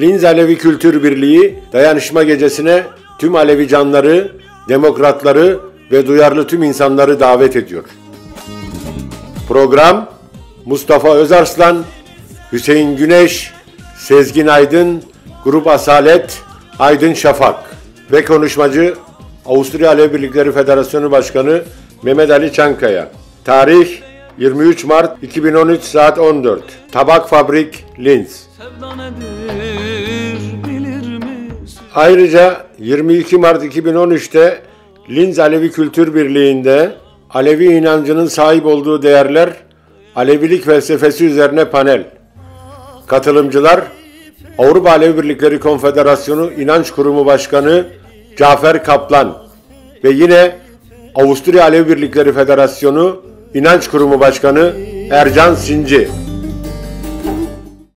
Linz Alevi Kültür Birliği dayanışma gecesine tüm Alevi canları, demokratları ve duyarlı tüm insanları davet ediyor. Program Mustafa Özarslan, Hüseyin Güneş, Sezgin Aydın, Grup Asalet, Aydın Şafak ve konuşmacı Avusturya Alevi Birlikleri Federasyonu Başkanı Mehmet Ali Çankaya. Tarih 23 Mart 2013 saat 14. Tabak Fabrik Linz. Sevda nedir? Ayrıca 22 Mart 2013'te Linz Alevi Kültür Birliği'nde Alevi inancının sahip olduğu değerler Alevilik felsefesi üzerine panel. Katılımcılar Avrupa Alevi Birlikleri Konfederasyonu İnanç Kurumu Başkanı Cafer Kaplan ve yine Avusturya Alevi Birlikleri Federasyonu İnanç Kurumu Başkanı Ercan Sinci.